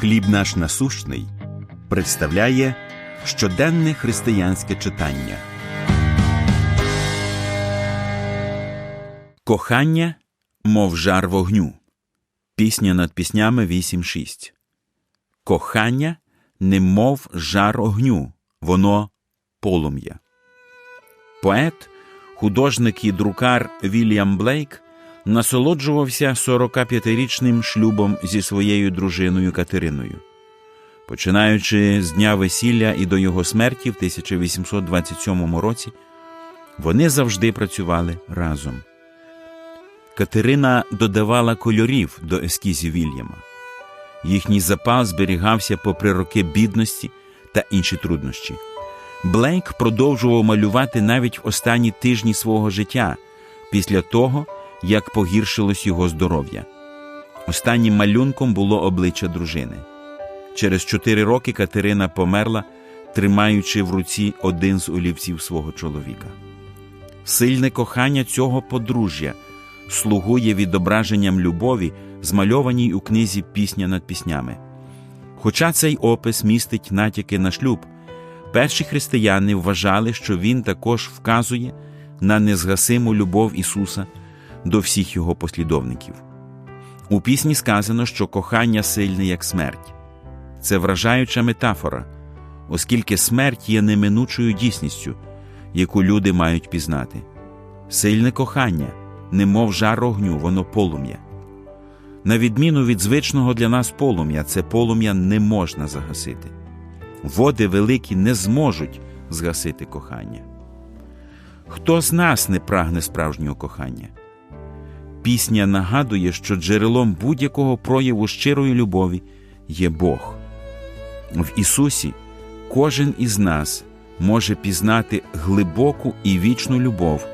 Хліб наш насущний представляє щоденне християнське читання. Кохання, мов жар вогню. Пісня над піснями 8.6. Кохання, немов жар огню, воно полум'я. Поет, художник і друкар Вільям Блейк насолоджувався 45-річним шлюбом зі своєю дружиною Катериною. Починаючи з дня весілля і до його смерті в 1827 році, вони завжди працювали разом. Катерина додавала кольорів до ескізів Вільяма. Їхній запал зберігався попри роки бідності та інші труднощі. Блейк продовжував малювати навіть в останні тижні свого життя, після того, як погіршилось його здоров'я. Останнім малюнком було обличчя дружини. Через чотири роки Катерина померла, тримаючи в руці один з олівців свого чоловіка. Сильне кохання цього подружжя слугує відображенням любові, змальованій у книзі Пісня над піснями. Хоча цей опис містить натяки на шлюб, перші християни вважали, що він також вказує на незгасиму любов Ісуса до всіх його послідовників. У пісні сказано, що кохання сильне, як смерть. Це вражаюча метафора, оскільки смерть є неминучою дійсністю, яку люди мають пізнати. Сильне кохання, немов жар огню, воно полум'я. На відміну від звичного для нас полум'я, це полум'я не можна загасити. Води великі не зможуть згасити кохання. Хто з нас не прагне справжнього кохання? Пісня нагадує, що джерелом будь-якого прояву щирої любові є Бог. В Ісусі кожен із нас може пізнати глибоку і вічну любов,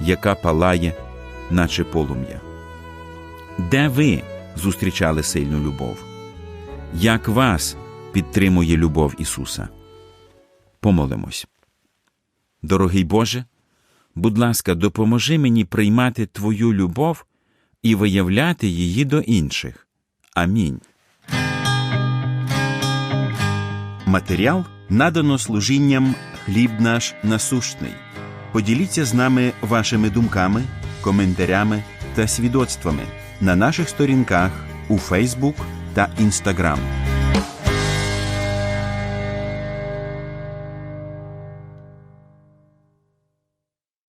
яка палає, наче полум'я. Де ви зустрічали сильну любов? Як вас підтримує любов Ісуса? Помолимось. Дорогий Боже, будь ласка, допоможи мені приймати Твою любов і виявляти її до інших. Амінь. Матеріал надано служінням хліб наш насущний. Поділіться з нами вашими думками, коментарями та свідоцтвами на наших сторінках у Фейсбук та Інстаграм.